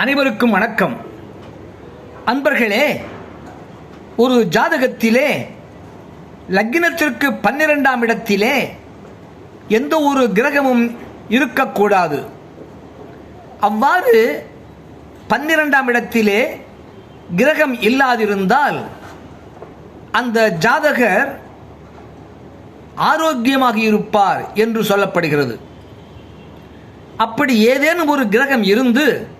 அனைவருக்கும் வணக்கம். அன்பர்களே ஒரு ஜாதகத்திலே லக்னத்திற்கு பன்னிரெண்டாம் இடத்திலே எந்த ஒரு கிரகமும் இருக்கக்கூடாது. அவ்வாறு பன்னிரெண்டாம் இடத்திலே கிரகம் இல்லாதிருந்தால் அந்த ஜாதகர் ஆரோக்கியமாக இருப்பார் என்று சொல்லப்படுகிறது. அப்படி ஏதேனும் ஒரு கிரகம் இருந்து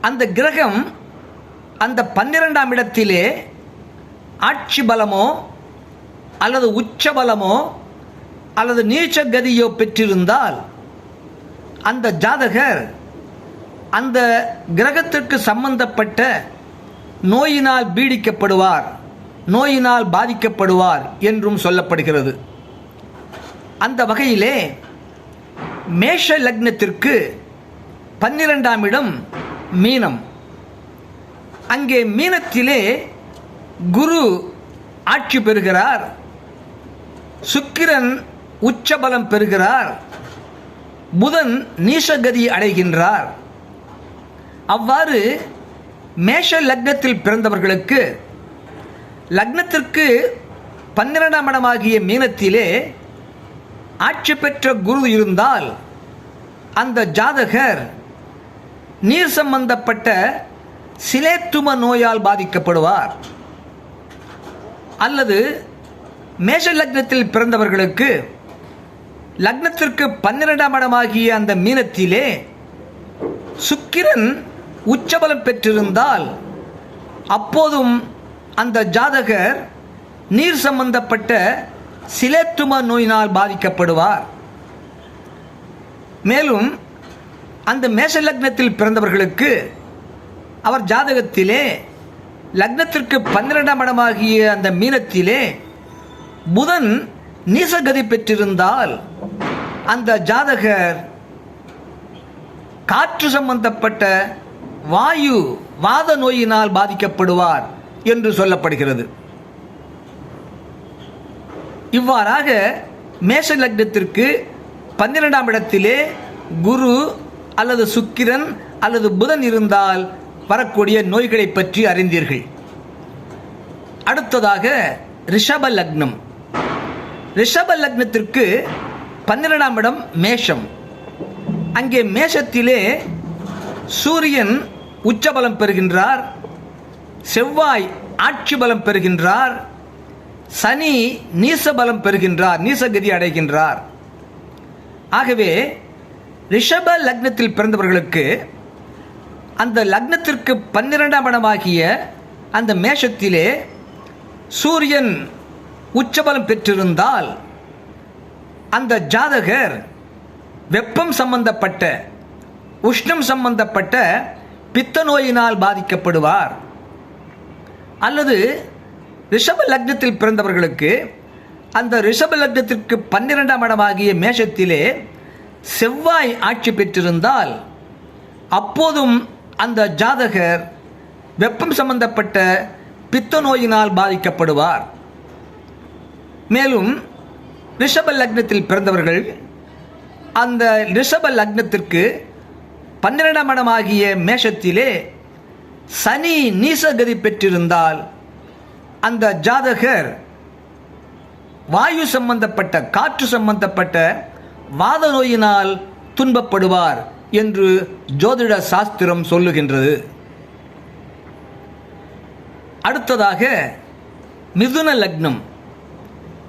அந்த கிரகம் அந்த பன்னிரெண்டாம் இடத்திலே ஆட்சி பலமோ அல்லது உச்ச பலமோ அல்லது நீச்ச கதியோ பெற்றிருந்தால் அந்த ஜாதகர் அந்த கிரகத்திற்கு சம்பந்தப்பட்ட நோயினால் பீடிக்கப்படுவார் நோயினால் பாதிக்கப்படுவார் என்றும் சொல்லப்படுகிறது. அந்த வகையிலே மேஷ லக்னத்திற்கு பன்னிரெண்டாம் இடம் மீனம். அங்கே மீனத்திலே குரு ஆட்சி பெறுகிறார். சுக்கிரன் உச்சபலம் பெறுகிறார். புதன் நீசகதி அடைகின்றார். அவ்வாறு மேஷ லக்னத்தில் பிறந்தவர்களுக்கு லக்னத்திற்கு பன்னிரெண்டாம் இடமாகிய மீனத்திலே ஆட்சி பெற்ற குரு இருந்தால் அந்த ஜாதகர் நீர் சம்பந்தப்பட்ட சிலேத்தும நோயால் பாதிக்கப்படுவார். அல்லது மேஷ லக்னத்தில் பிறந்தவர்களுக்கு லக்னத்திற்கு பன்னிரெண்டாம் இடமாகிய அந்த மீனத்திலே சுக்கிரன் உச்சபலம் பெற்றிருந்தால் அப்போதும் அந்த ஜாதகர் நீர் சம்பந்தப்பட்ட சிலேத்தும நோயினால் பாதிக்கப்படுவார். மேலும் அந்த மேஷ லக்னத்தில் பிறந்தவர்களுக்கு அவர் ஜாதகத்திலே லக்னத்திற்கு பன்னிரெண்டாம் இடமாகிய அந்த மீனத்திலே புதன் நீசகதி பெற்றிருந்தால் அந்த ஜாதகர் காற்று சம்பந்தப்பட்ட வாயு வாத நோயினால் பாதிக்கப்படுவார் என்று சொல்லப்படுகிறது. இவ்வாறாக மேஷ லக்னத்திற்கு பன்னிரெண்டாம் இடத்திலே குரு அல்லது சுக்கிரன் அல்லது புதன் இருந்தால் வரக்கூடிய நோய்களை பற்றி அறிந்தீர்கள். அடுத்ததாக ரிஷப லக்னம். ரிஷப லக்னத்திற்கு பன்னிரெண்டாம் இடம் மேஷம். அங்கே மேஷத்திலே சூரியன் உச்சபலம் பெறுகின்றார் செவ்வாய் ஆட்சி பலம் பெறுகின்றார் சனி நீசபலம் பெறுகின்றார் நீசகதி அடைகின்றார். ஆகவே ரிஷப லக்னத்தில் பிறந்தவர்களுக்கு அந்த லக்னத்திற்கு பன்னிரெண்டாம் இடமாகிய அந்த மேஷத்திலே சூரியன் உச்சபலம் பெற்றிருந்தால் அந்த ஜாதகர் வெப்பம் சம்பந்தப்பட்ட உஷ்ணம் சம்பந்தப்பட்ட பித்த நோயினால் பாதிக்கப்படுவார். அல்லது ரிஷப லக்னத்தில் பிறந்தவர்களுக்கு அந்த ரிஷப லக்னத்திற்கு பன்னிரெண்டாம் இடமாகிய மேஷத்திலே செவ்வாய் ஆட்சி பெற்றிருந்தால் அப்போதும் அந்த ஜாதகர் வெப்பம் சம்பந்தப்பட்ட பித்த நோயினால் பாதிக்கப்படுவார். மேலும் ரிஷப லக்னத்தில் பிறந்தவர்கள் அந்த ரிஷப லக்னத்திற்கு பன்னிரெண்டாம் இடமாகிய மேஷத்திலே சனி நீசகதி பெற்றிருந்தால் அந்த ஜாதகர் வாயு சம்பந்தப்பட்ட காற்று சம்பந்தப்பட்ட வாத நோயினால் துன்பப்படுவார் என்று ஜோதிட சாஸ்திரம் சொல்லுகின்றது. அடுத்ததாக மிதுன லக்னம்.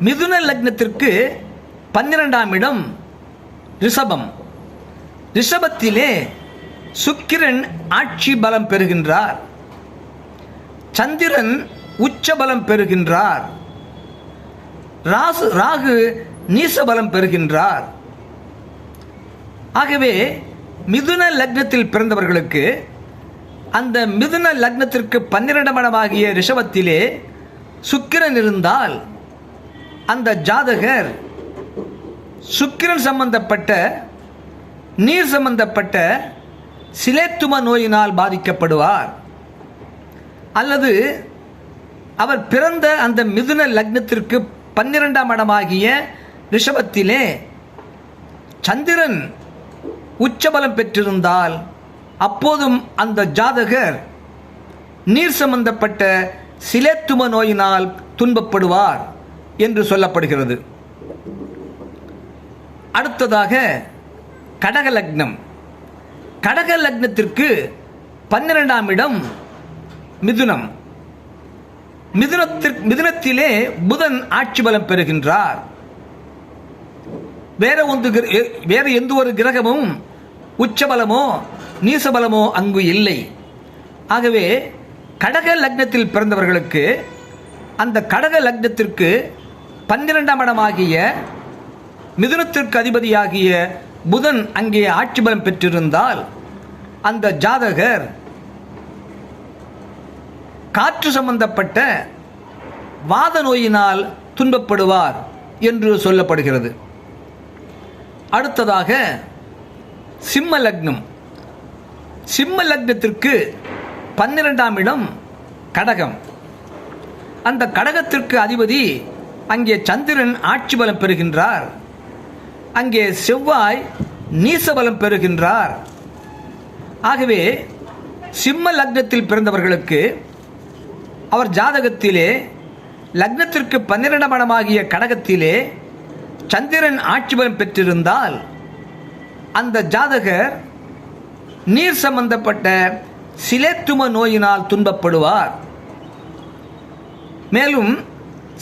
மிதுன லக்னத்திற்கு பன்னிரெண்டாம் இடம் ரிஷபம். ரிஷபத்திலே சுக்கிரன் ஆட்சி பலம் பெறுகின்றார். சந்திரன் உச்ச பலம் பெறுகின்றார். ராசு ராகு நீசபலம் பெறுகின்றார். ஆகவே மிதுன லக்னத்தில் பிறந்தவர்களுக்கு அந்த மிதுன லக்னத்திற்கு பன்னிரெண்டாம் இடமாகிய ரிஷபத்திலே சுக்கிரன் இருந்தால் அந்த ஜாதகர் சுக்கிரன் சம்பந்தப்பட்ட நீர் சம்பந்தப்பட்ட சிலேத்தும நோயினால் பாதிக்கப்படுவார். அல்லது அவர் பிறந்த அந்த மிதுன லக்னத்திற்கு பன்னிரெண்டாம் இடமாகிய ரிஷபத்திலே சந்திரன் உச்சபலம் பெற்றிருந்தால் அப்போதும் அந்த ஜாதகர் நீர் சம்பந்தப்பட்ட சிலேத்தும நோயினால் துன்பப்படுவார் என்று சொல்லப்படுகிறது. அடுத்ததாக கடக லக்னம். கடக லக்னத்திற்கு பன்னிரெண்டாம் இடம் மிதுனம். மிதுனத்திற்கு மிதுனத்திலே புதன் ஆட்சி பலம் பெறுகின்றார். வேற ஒன்று கிர- எ- எந்த ஒரு கிரகமும் உச்சபலமோ நீசபலமோ அங்கு இல்லை. ஆகவே கடக லக்னத்தில் பிறந்தவர்களுக்கு அந்த கடக லக்னத்திற்கு பன்னிரெண்டாம் இடமாகிய மிதுனத்திற்கு அதிபதியாகிய புதன் அங்கே ஆட்சி பலம் பெற்றிருந்தால் அந்த ஜாதகர் காற்று சம்பந்தப்பட்ட வாத நோயினால் துன்பப்படுவார் என்று சொல்லப்படுகிறது. அடுத்ததாக சிம்ம லக்னம் சிம்ம லக்னத்திற்கு பன்னிரெண்டாம் இடம் கடகம். அந்த கடகத்திற்கு அதிபதி அங்கே சந்திரன் ஆட்சி பலம் பெறுகின்றார். அங்கே செவ்வாய் நீசபலம் பெறுகின்றார். ஆகவே சிம்ம லக்னத்தில் பிறந்தவர்களுக்கு அவர் ஜாதகத்திலே லக்னத்திற்கு பன்னிரெண்டாம் இடமாகிய கடகத்திலே சந்திரன் ஆட்சிபலம் பெற்றிருந்தால் அந்த ஜாதகர் நீர் சம்பந்தப்பட்ட சிலேத்தும நோயினால் துன்பப்படுவார். மேலும்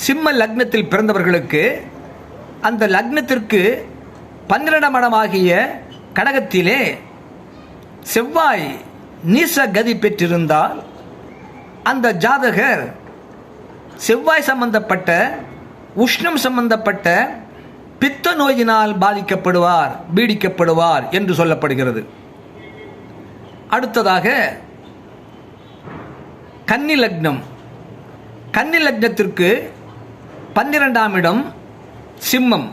சிம்ம லக்னத்தில் பிறந்தவர்களுக்கு அந்த லக்னத்திற்கு பன்னிரண்டாம் இடமாகிய கடகத்திலே செவ்வாய் நீச கதி பெற்றிருந்தால் அந்த ஜாதகர் செவ்வாய் சம்பந்தப்பட்ட உஷ்ணம் சம்பந்தப்பட்ட பித்த நோயினால் பாதிக்கப்படுவார் பீடிக்கப்படுவார் என்று சொல்லப்படுகிறது. அடுத்ததாக கன்னி லக்னம். கன்னி லக்னத்திற்கு பன்னிரெண்டாம் இடம் சிம்மம்.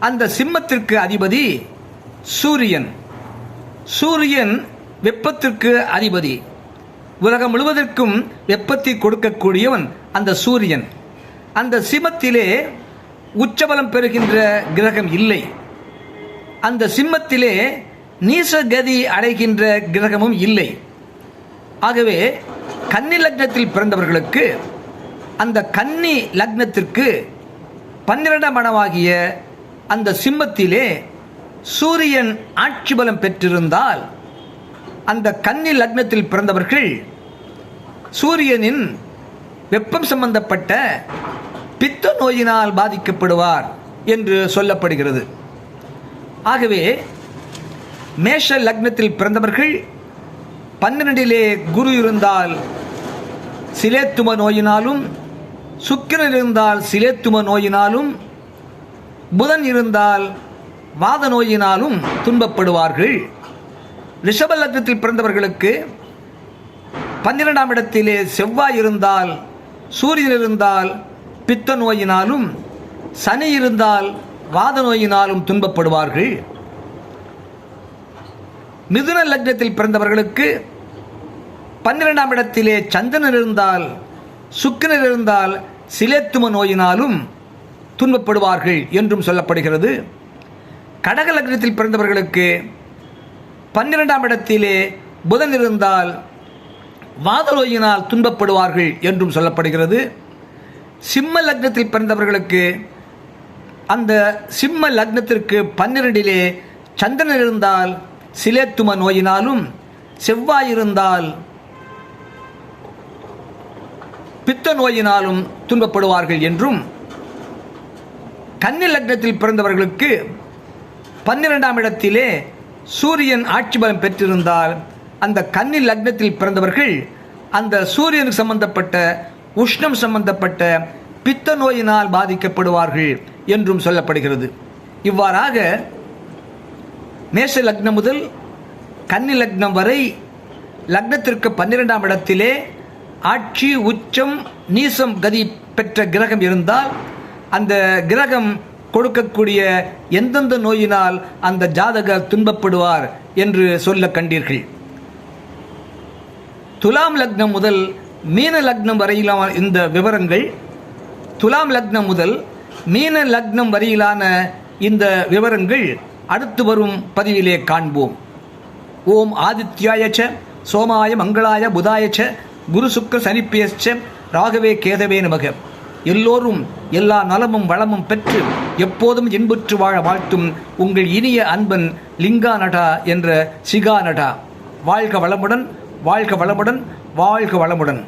அந்த சிம்மத்திற்கு அதிபதி சூரியன். சூரியன் வெப்பத்திற்கு அதிபதி. உலகம் முழுவதற்கும் வெப்பத்தை கொடுக்கக்கூடியவன் அந்த சூரியன். அந்த சிம்மத்திலே உச்சபலம் பெறுகின்ற கிரகம் இல்லை. அந்த சிம்மத்திலே நீசகதி அடைகின்ற கிரகமும் இல்லை. ஆகவே கன்னி லக்னத்தில் பிறந்தவர்களுக்கு அந்த கன்னி லக்னத்திற்கு பன்னிரெண்டாம் மனமாகிய அந்த சிம்மத்திலே சூரியன் ஆட்சி பலம் பெற்றிருந்தால் அந்த கன்னி லக்னத்தில் பிறந்தவர்கள் சூரியனின் வெப்பம் சம்பந்தப்பட்ட பித்த நோயினால் பாதிக்கப்படுவார் என்று சொல்லப்படுகிறது. ஆகவே மேஷ லக்னத்தில் பிறந்தவர்கள் பன்னிரண்டிலே குரு இருந்தால் சிலேத்தும நோயினாலும் சுக்கிரன் இருந்தால் சிலேத்தும நோயினாலும் புதன் இருந்தால் வாத நோயினாலும் துன்பப்படுவார்கள். ரிஷப லக்னத்தில் பிறந்தவர்களுக்கு பன்னிரெண்டாம் இடத்திலே செவ்வாய் இருந்தால் சூரியன் இருந்தால் பித்த நோயினாலும் சனி இருந்தால் வாத நோயினாலும் துன்பப்படுவார்கள். மிதுன லக்னத்தில் பிறந்தவர்களுக்கு பன்னிரெண்டாம் இடத்திலே சந்திரன் இருந்தால் சுக்கிரன் இருந்தால் சிலேத்தும நோயினாலும் துன்பப்படுவார்கள் என்றும் சொல்லப்படுகிறது. கடக லக்னத்தில் பிறந்தவர்களுக்கு பன்னிரெண்டாம் இடத்திலே புதன் இருந்தால் வாத நோயினால் துன்பப்படுவார்கள் என்றும் சொல்லப்படுகிறது. சிம்ம லக்னத்தில் பிறந்தவர்களுக்கு அந்த சிம்ம லக்னத்திற்கு பன்னிரண்டிலே சந்திரன் இருந்தால் சிலேத்தும நோயினாலும் செவ்வாய் இருந்தால் பித்த நோயினாலும் துன்பப்படுவார்கள் என்றும் கன்னி லக்னத்தில் பிறந்தவர்களுக்கு பன்னிரெண்டாம் இடத்திலே சூரியன் ஆட்சி பலம் பெற்றிருந்தால் அந்த கன்னி லக்னத்தில் பிறந்தவர்கள் அந்த சூரியனுக்கு சம்பந்தப்பட்ட உஷ்ணம் சம்பந்தப்பட்ட பித்த நோயினால் பாதிக்கப்படுவார்கள் என்றும் சொல்லப்படுகிறது. இவ்வாறாக மேஷ லக்னம் முதல் கன்னி லக்னம் வரை லக்னத்திற்கு பன்னிரெண்டாம் இடத்திலே ஆட்சி உச்சம் நீசம் கதி பெற்ற கிரகம் இருந்தால் அந்த கிரகம் கொடுக்கக்கூடிய எந்தெந்த நோயினால் அந்த ஜாதகர் துன்பப்படுவார் என்று சொல்ல கண்டீர்கள். துலாம் லக்னம் முதல் மீன லக்னம் வரையிலான இந்த விவரங்கள் துலாம் லக்னம் முதல் மீன லக்னம் வரையிலான இந்த விவரங்கள் அடுத்து வரும் பதிவிலே காண்போம். ஓம் ஆதித்யாய ச சோமாய மங்களாய புதாய ச குரு சுக்ர சனிப்பேச்ச ராகவே கேதவே நமக. எல்லோரும் எல்லா நலமும் வளமும் பெற்று எப்போதும் இன்புற்று வாழ வாழ்த்தும் உங்கள் இனிய அன்பன் லிங்கா நடா என்ற சிகா நடா வாழ்க வளமுடன் வாழ்க வளமுடன் வாழ்க வளமுடன்.